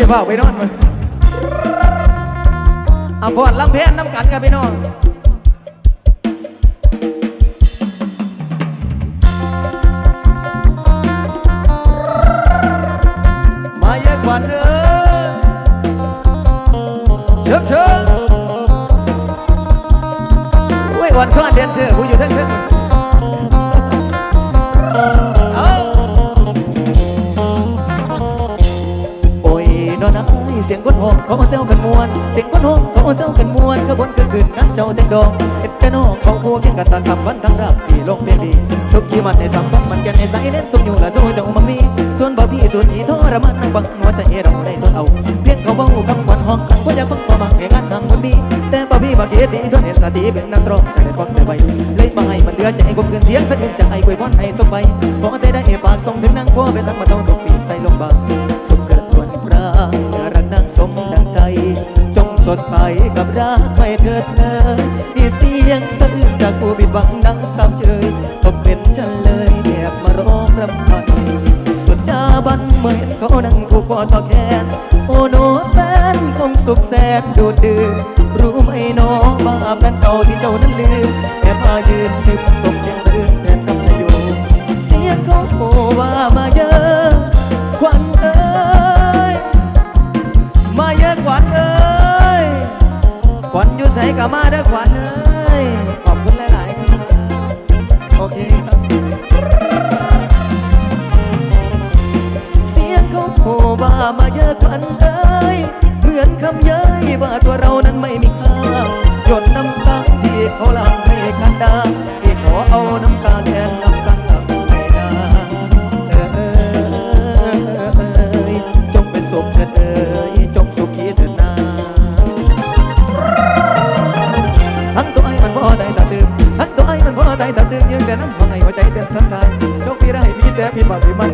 ยฝากไปนอนมันเอาพอดลำเพนน้ำกันกับพี่น้องมาเยอะกว่าเด้อเชิญเชิญอุ้ยวันซ้อนเดนเซอร์ผู้อยู่ทั้งทั้ง เสียงคนหงเขาเซลกันมวน เสียงคนหงเขาเซลกันมวนขบวนคือคืนกันเจ้าเต็งดองเอ็ดแต่นองเขาคู่เกี่งกันตาสับวันทั้งรับที่ลงเป็นดีสุกี้มันในสัมพันธ์มันกันในสายเล่นสมอยู่ละสู้เจ้ามามี ส่วนบ่พี่ส่วนที่ทรมานนั่งบังหัวใจเราได้ทนเอา เพียงเขาเบาคำขวัญห้องสั่งว่าอยากฟังความมักแห่งานทางมันมี แต่บ่พี่มาเกียรติทนเห็นสติเป็นนักร้องใจได้ความใจไวเลยมาให้มันเหลือดใจกบเกินเสียงสะอื้นจะให้กวยพรให้สมไปขอแต่ได้เอปากส่งถึงนางพ่อเป็นนักมาเท่า สดใสกับรักไม่เถิดเธอนี่เสียงสะอื้นจากผู้บิดบังดังสามเชยก็เป็นฉันเลยแอบมาร้องรำพันสุดจาบันเหมือเขานั่งคู่คอต่อแขนโอ้โนแฟนคงสุขแสนดูดดื่มรู้ไหมน้องว่าแฟนเก่าที่เจ้านั้นลืมแอบมายืนซึม อยู่ใส่กับมาเด้อขวันเอ้ยขอบคุณ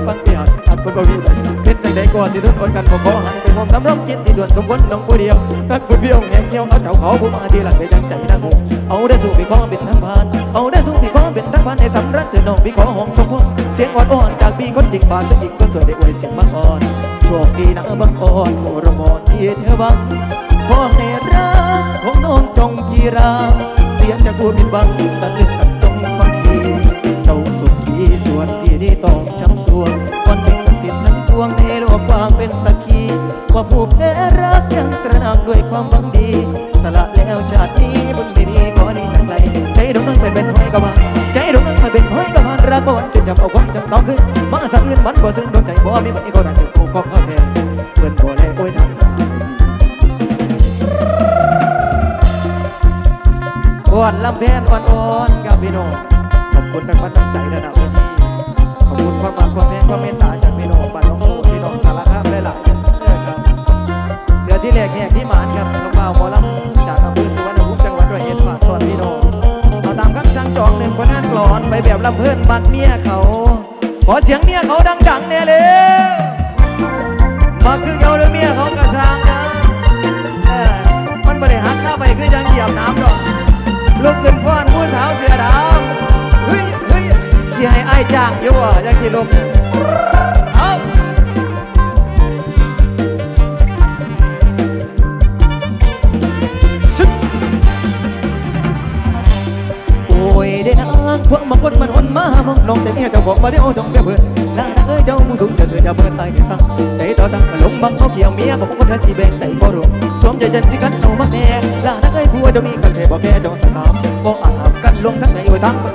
ฟังพี่หักอัดคนบ่มีใจเป็นจังใดก็สิทุนคนกันบ่ขอหันไปมองทำร่มกินที่ด่วนสมควรน้องผู้เดียวรักผู้เดียวแง่เงี้ยวเอาเจ้าเขาผู้มาที่หลังได้จังใจนักหูเอาได้สู้พี่ขอเป็นทั้งพานเอาได้สู้พี่ขอเป็นทั้งพานในสำรักเธอน้องพี่ขอหอมสมควรเสียงอ่อนอ่อนจากพี่คนจริงบานเป็นอีกคนสวยได้อวยเสียงบังอ่อนโชคดีนะบังอ่อนโมรมอนที่เธอบังขอให้รักของน้องจงจีราเสียงจากผู้เป็นบังสักจ วงในโลกวางเป็นสักขีว่าผู้แพ้รักยังกระนำด้วยความหวังดี สละแล้วชาตินี้บุญไม่มีขอนี้จังไรใจดวงนั้นเป็นเป็นห้อยกะวานใจดวงนั้นมันเป็นห้อยกะวานรักบ่วันจะจำเอาความจำต้องขึ้นมาสะอื่นมันบ่ซึ้งดวงใจบ่มีใบก็ได้ถึงผู้ขอเขาแทนเพื่อนบ่แลโอ้ยทางอ่อนลำแพนอ่อนอ่อนๆกับพี่น้องขอบคุณทางบ้านตั้งใจระดับเวที อบคุณความรักความแพงความเมตตาจากพี่น้องบ้านน้องโถพี่น้องสารคามหลายๆเด้อครับเดือนที่แรกแหกที่หมานครับน้องบ่าวหมอลำจากอำเภอสุวรรณภูมิจังหวัดร้อยเอ็ดฝากตอนพี่น้องเอาตามคำสั่งจองหนึ่งคนนั่นกลอนไปแบบลำเพื่อนบักเมียเขา ขอเสียงเมียเขาดังๆเนี่ยเลยมาคือ อยจ้างอยู่ว่ะยังสิลุกเอาโอ้ยเด็กอักพวกมาคนมันหนมามองน้องแต่เมียเจ้าบอกมาเดี๋ยวจงเปียเพื่อนลานักเอ้ยเจ้าผู้สูงจะเถื่อนอย่าเพิ่นตายในสังใจต่อตั้งมาลงบังเขาเกี่ยวเมียของคนเธอสิแบ่งใจบ่รวมสวมใจฉันสิกันเอามาแน่ลานักเอ้ยผัวจ้ามีกันแค่บ่แค่เจ้าสักามบ่อาบกันลงทั้งในโอ้ยทั้งมัน